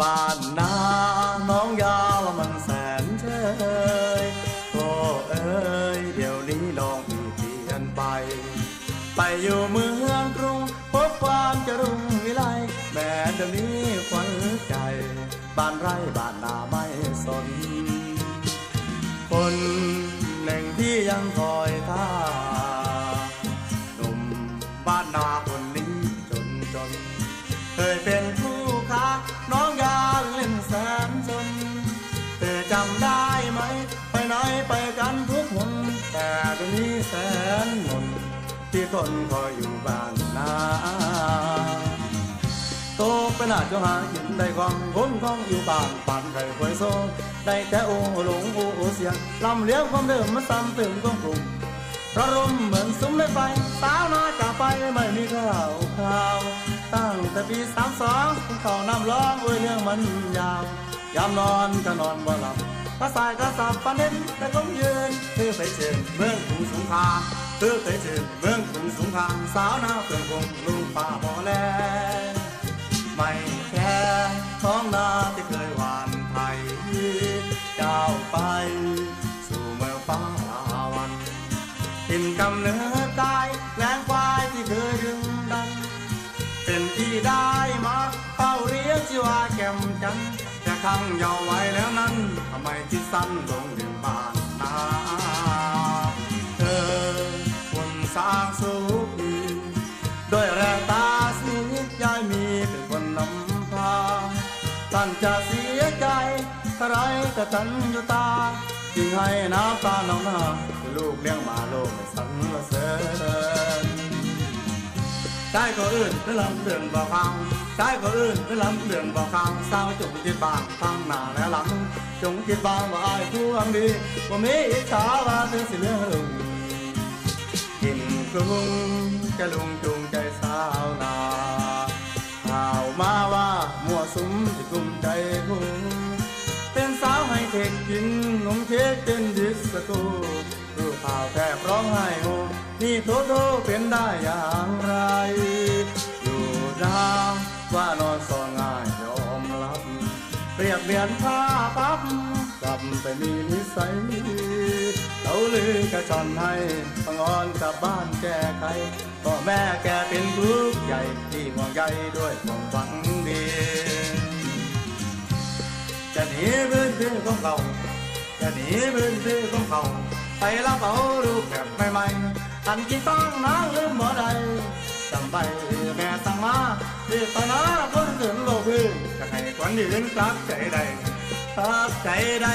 บ้านนาน้องยาวมันแสนเชยโอ้เอ้ยเดี๋ยวนี้น้องมีเปลี่ยนไป ไปอยู่เมืองกรุงพบความเจะรุ่งวิไลแม้เดี๋ยวนี้ขวัญใจ บ้านไร่บ้านนาไม่สน คนหนึ่งที่ยังคอยท่า นคอยอยู่บ้านนาโตเป็นอาจจะหากินได้ของคนของอยู่บ้านปานไข่คอยโซได้แต่โอ้หลงโอโอเสียงลำเลี้ยงความเดิมมาซ้ำเติมความกลุ่มประรมเหมือนซุ้มในไฟสาวนาจากไปไม่มีข้าวข้าวตั้งแต่ปีสามสองเขานำร้องโอ้ยเรื่องมันยาวยามนอนก็นอนบ่หลับกระสายกระสับปะเน้นแต่ก็ยืนเธอไปเชิญเมืองกรุงสงครามเธอไปเชิญเมืองกรุงสงครามสาวนาเพื่อคงลุงป่าบ่แล ไม่แค่ท้องนาที่เคยหวานไทยเจ้าไปสู่เมืองฟ้าลาวันถิ่นกำเนิดกายแรงควายที่เคยดึงดัน เป็นที่ได้มาเฝ้าเรียกชีวาแก้มจันแต่ครั้งยาวไว้แล้วนั้นทำไมที่สั้นลงเรื่องบานางสุขด้วยแรงตาสียายมีเป็นคนนำพาท่านจะเสียใจอะไรแต่ฉันอยู่ตาจึงให้น้ำตาหนองนาลูกเลี้ยงมาโลกสันละเสริญใจก็อื่นไปลำเดือนบ่ฟังใจก็อื่นไปลำเดือนบ่ฟังสาวจงคิดบางฟังหน้าและหลัง จงคิดบางว่าอายทวงดีว่ามีอิจฉาว่าถึงสิเลือ งกินกรุงจะลุงจูงใจสาวนาข่าวมาว่ามั่วสุมที่กลุ่มใจคุงเป็นสาวให้เทคกินนมเค้กเป็นดิสก้รูปข่าวแทบร้องไห้โฮนี่โทโทเป็นได้อย่างไร อยู่ดาวว่านอนสอนง่ายยอมรับเปรียบเหมือนผ้าปั๊บกลับไปมีนิสัย เขาลือกระชอนให้ งอนกับบ้านแก้ไขพ่อแม่แกเป็นทุกข์ใหญ่ที่ห่วงใยด้วยความหวังดีจะหนีพื้นที่ของเขาจะหนีพื้นที่ของเขาไปรับเอารูปแบบใหม่ๆอันกินต้องน้าลืมบ่ได้จำไปแม่สั่งมาที่ตอนนั้นคนถึงโลกพื้นจะให้คนยืนกลับใจใดกลับใจใด